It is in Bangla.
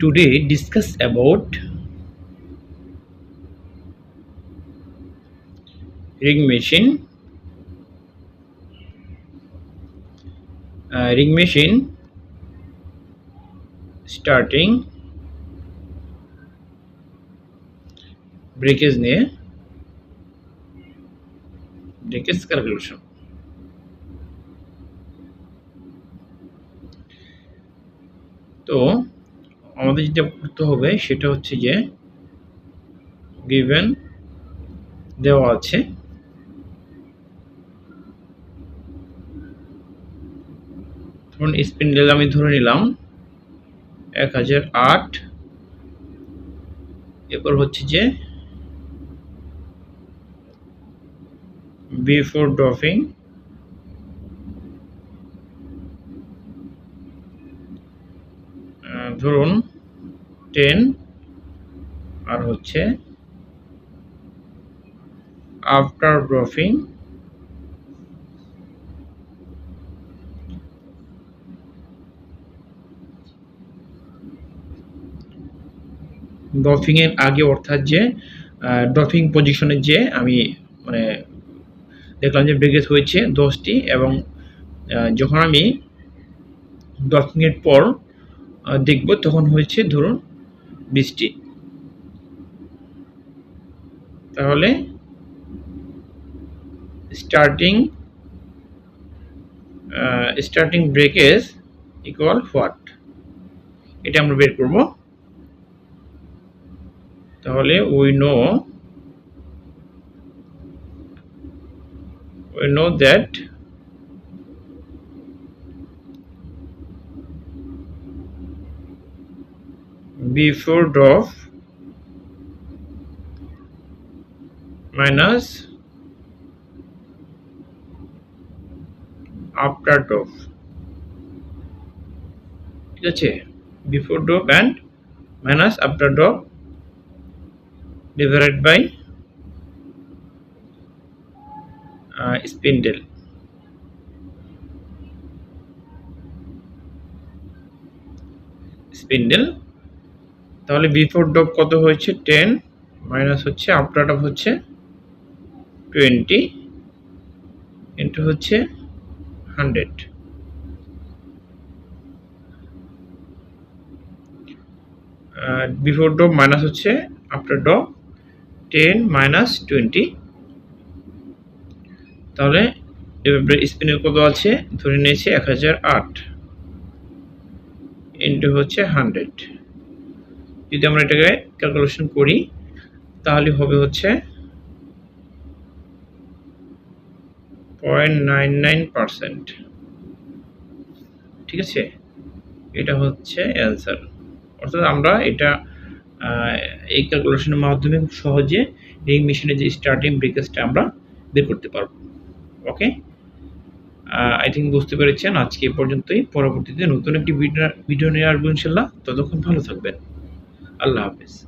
today discuss about ring machine uh, ring machine starting breakage near breakage calculation तो আমাদের যেটা করতে হবে সেটা হচ্ছে যে গিভেন দেওয়া আছে। ধরুন স্পিন্ডেল আমি ধরে নিলাম এক হাজার আট। এরপর হচ্ছে যে বিফোর ড্রপিং ধরুন টেন আর হচ্ছে আফটার ড্রপিং এর আগে অর্থাৎ যে ড্রপিং পজিশনে যে আমি মানে দেখলাম যে ব্রেকেজ হয়েছে দশটি এবং যখন আমি ড্রপিং এর পর দেখব, তখন হয়েছে ধরুন বৃষ্টি। তাহলে starting starting breakage equal what এটা আমরা বের করব। তাহলে we know we know that before drop minus after drop ঠিক আছে? Before drop and minus after drop divided by spindle spindle তাহলে বিফোর ডপ কত হয়েছে? টেন মাইনাস হচ্ছে আফটার ডপ হচ্ছে টোয়েন্টি ইন্টু হচ্ছে হান্ড্রেড বিফোর ডপ মাইনাস হচ্ছে after drop ten minus twenty তাহলে স্পিনের কত আছে? ধরে নিয়েছে এক হাজার আট। ইন্টু হচ্ছে হান্ড্রেড যদি আমরা এটাকে ক্যালকুলেশন করি, তাহলে হবে হচ্ছে পয়েন্ট ঠিক আছে? এটা হচ্ছে অ্যান্সার অর্থাৎ আমরা এটা এই ক্যালকুলেশনের মাধ্যমে খুব সহজে এই মেশিনের যে স্টার্টিং ব্রেকেজটা আমরা বের করতে পারব। ওকে আই থিঙ্ক বুঝতে পেরেছেন। আজকে পর্যন্তই। পরবর্তীতে নতুন একটি ভিডিও ভিডিও নিয়ে আসব ইনশাল্লাহ। ততক্ষণ ভালো থাকবেন। Allah Hafiz.